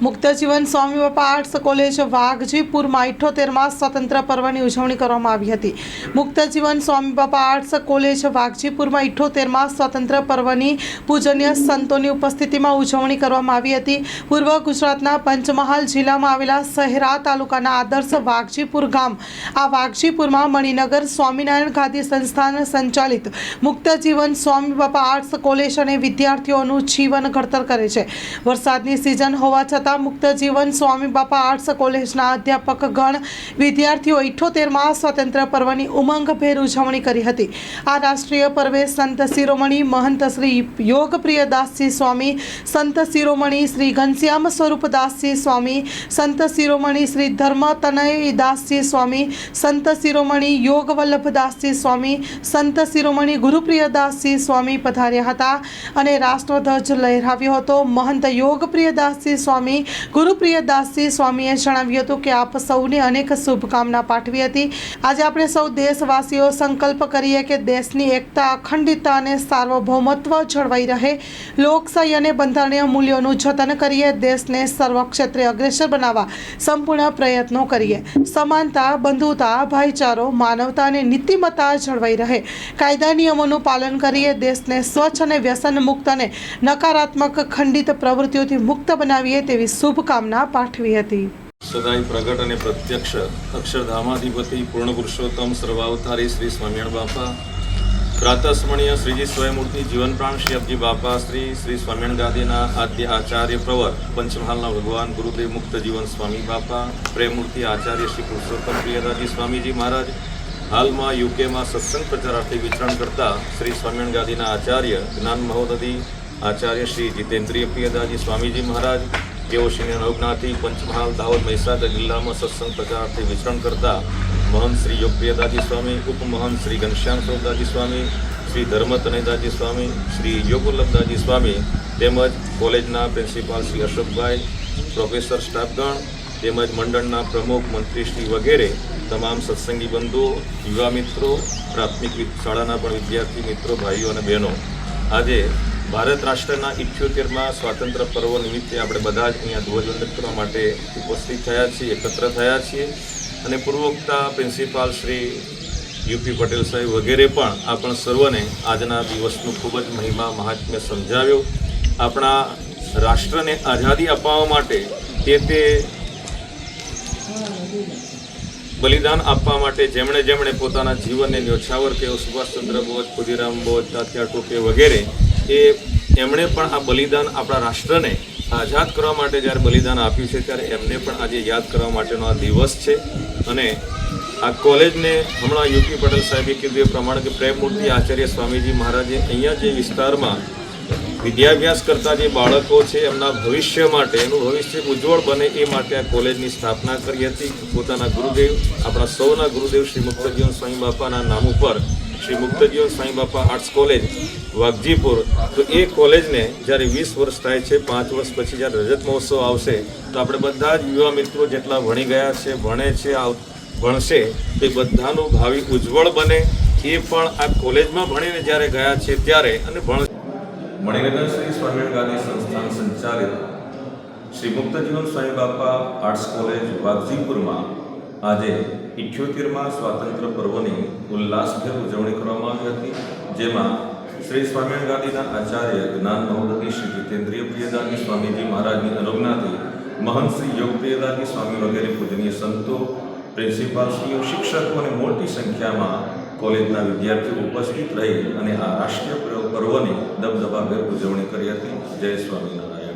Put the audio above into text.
મુક્તજીવન સ્વામી બાપા arts college વાઘજીપુરમાં ઇઠ્ઠોતેરમાં સ્વતંત્ર પર્વની ઉજવણી કરવામાં આવી હતી. મુક્તજીવન સ્વામી બાપા આર્ટ્સ કોલેજ વાઘજીપુરમાં ઇઠ્ઠોતેરમાં સ્વતંત્ર પર્વની પૂજનીય સંતોની ઉપસ્થિતિમાં ઉજવણી કરવામાં આવી હતી. પૂર્વ ગુજરાતના પંચમહાલ જિલ્લામાં આવેલા શહેરા તાલુકાના આદર્શ વાઘજીપુર ગામ. આ વાઘજીપુરમાં મણિનગર સ્વામિનારાયણ ખાદી સંસ્થાન સંચાલિત મુક્તજીવન સ્વામી બાપા આર્ટ્સ કોલેજ અને વિદ્યાર્થીઓનું જીવન ઘડતર કરે છે. વરસાદની સિઝન હોવા છતાં મુક્ત જીવન સ્વામી બાપા આર્ટ્સ કોલેજના અધ્યાપક ગણ વિદ્યાર્થીઓ ઇઠ્ઠોતેરમાં સ્વતંત્ર પર્વની ઉમંગભેર ઉજવણી કરી હતી. આ રાષ્ટ્રીય પર્વે સંત શિરોમણી મહંત શ્રી યોગપ્રિય દાસજી સ્વામી, સંત શિરોમણી શ્રી ઘનશ્યામ સ્વરૂપદાસજી સ્વામી, સંત શિરોમણી શ્રી ધર્મ તનય દાસજી સ્વામી, સંત શિરોમણી યોગ વલ્લભદાસજી સ્વામી, સંત શિરોમણી ગુરુપ્રિયદાસજી સ્વામી પધાર્યા હતા અને રાષ્ટ્રધ્વજ લહેરાવ્યો હતો. મહંત યોગપ્રિયદાસજી સ્વામી ગુરુપ્રિયદાસજી સ્વામીએ જણાવ્યું હતું કે આપ સૌને અનેક શુભકામના પાઠવી હતી. આજે આપણે સૌ દેશવાસીઓ સંકલ્પ કરીએ કે દેશની એકતા, અખંડિતતા અને સાર્વભૌમત્વ જળવાઈ રહે. લોકશાહી અને બંધારણીય મૂલ્યોનું જતન કરીએ, દેશને સર્વ ક્ષેત્રે અગ્રેસર બનાવવા સંપૂર્ણ પ્રયત્નો કરીએ. સમાનતા, બંધુતા, ભાઈચારો, માનવતા અને નીતિમત્તા જળવાઈ રહે. કાયદા નિયમોનું પાલન કરીએ, દેશને સ્વચ્છ અને વ્યસન મુક્ત અને નકારાત્મક ખંડિત પ્રવૃત્તિઓથી મુક્ત બનાવીએ તેવી શુભકામના પાઠવી હતી. સદાય પ્રગટ અને પ્રત્યક્ષ અક્ષરધામાધિપતિ પૂર્ણ પુરુષોત્તમ સર્વાવતારી શ્રી સ્વામિયણ બાપા, પ્રાતસ્મરણીય શ્રીજી સ્વયંમૂર્તિ જીવન પ્રાણ શ્રી અબજી બાપા, શ્રી શ્રી સ્વામિયણ ગાદીના આદ્ય આચાર્ય પ્રવર, પંચમહાલના ભગવાન ગુરુદેવ મુક્ત જીવન સ્વામી બાપા, પ્રેમમૂર્તિ આચાર્ય શ્રી પુરુષોત્તમ પ્રિયદાજી સ્વામીજી મહારાજ, હાલમાં યુકેમાં સત્સંગ પ્રચારાર્થે વિચરણ કરતા શ્રી સ્વામિયણ ગાદીના આચાર્ય જ્ઞાન મહોદધી, આચાર્ય શ્રી જીતેન્દ્રિય પ્રિયદાજી સ્વામીજી મહારાજ તેઓ શ્રી અનુજ્ઞાથી પંચમહાલ, દાહોદ, મહીસાગર જિલ્લામાં સત્સંગ પ્રચારથી વિચરણ કરતા મહંત શ્રી યોગપ્રિયદાજી સ્વામી, ઉપમહંત શ્રી ઘનશ્યામ સ્વરૂપદાજી સ્વામી, શ્રી ધર્મ તનયદાજી સ્વામી, શ્રી યોગવલ્લભદાજી સ્વામી, તેમજ કોલેજના પ્રિન્સિપાલ શ્રી અશોકભાઈ, પ્રોફેસર સ્ટાફગણ, તેમજ મંડળના પ્રમુખ મંત્રીશ્રી વગેરે, તમામ સત્સંગી બંધુઓ, યુવા મિત્રો, પ્રાથમિક શાળાના પણ વિદ્યાર્થી મિત્રો, ભાઈઓ અને બહેનો. આજે ભારત રાષ્ટ્રના ઇઠ્યોતેરમાં સ્વાતંત્ર્ય પર્વ નિમિત્તે આપણે બધા જ અહીંયા ધ્વજવંદન કરવા માટે ઉપસ્થિત થયા છીએ, એકત્ર થયા છીએ. અને પૂર્વોક્તા પ્રિન્સિપાલ શ્રી યુપી પટેલ સાહેબ વગેરે પણ આપણ સર્વને આજના દિવસનું ખૂબ જ મહિમા મહાત્મ્ય સમજાવ્યો. આપણા રાષ્ટ્રને આઝાદી અપાવવા માટે તે તે બલિદાન આપવા માટે જેમણે જેમણે પોતાના જીવનને ન્યોછાવર કર્યો, સુભાષચંદ્ર બોઝ, ખુદીરામ બોઝ, તાત્યા ટોપે વગેરે એ એમણે પણ આ બલિદાન આપણા રાષ્ટ્રને આઝાદ કરવા માટે જ્યારે બલિદાન આપ્યું છે, ત્યારે એમને પણ આજે યાદ કરવા માટેનો આ દિવસ છે. અને આ કોલેજને હમણાં યુપી પટેલ સાહેબે કીધું એ પ્રમાણે કે પ્રેમમૂર્તિ આચાર્ય સ્વામીજી મહારાજે અહીંયા જે વિસ્તારમાં વિદ્યાભ્યાસ કરતા જે બાળકો છે, એમના ભવિષ્ય માટે, એનું ભવિષ્ય ઉજ્જવળ બને એ માટે આ કોલેજની સ્થાપના કરી હતી. પોતાના ગુરુદેવ, આપણા સૌના ગુરુદેવ શ્રી મુક્તજીવન સ્વામી બાપાના નામ ઉપર, શ્રી મુક્તજીવન સ્વામી બાપા આર્ટ્સ કોલેજ, વાઘજીપુર. તો એ કોલેજને જ્યારે વીસ વર્ષ થાય છે, પાંચ વર્ષ પછી જ્યારે રજત મહોત્સવ આવશે, તો આપણે બધા જ યુવા મિત્રો જેટલા ભણી ગયા છે, ભણે છે ભણશે તે બધાનું ભાવિ ઉજ્જવળ બને. એ પણ આ કોલેજમાં ભણીને જ્યારે ગયા છે, ત્યારે અને ભણ મણિનગર શ્રી સ્વામિનારાયણ ગાંધી સંસ્થાન સંચાલિત શ્રી મુક્તજીવન સ્વામી બાપા આર્ટ્સ કોલેજ વાઘજીપુરમાં આજે ઇઠ્યોતેરમાં સ્વાતંત્ર્ય પર્વની ઉલ્લાસભેર ઉજવણી કરવામાં આવી હતી, જેમાં શ્રી સ્વામિનારાયણ ગાંધીના આચાર્ય જ્ઞાન મહોદય શ્રી જીતેન્દ્રિય પ્રિયદાની સ્વામીજી મહારાજની અનુજ્ઞાથી મહંત શ્રી યોગ પ્રિયદાની સ્વામી વગેરે પૂજનીય સંતો પ્રિન્સિપાલશ્રીઓ શિક્ષકો અને મોટી સંખ્યામાં કોલેજના વિદ્યાર્થીઓ ઉપસ્થિત રહી અને આ રાષ્ટ્રીય પર્વની દબદબાભેર ઉજવણી કરી હતી. જય સ્વામિનારાયણ.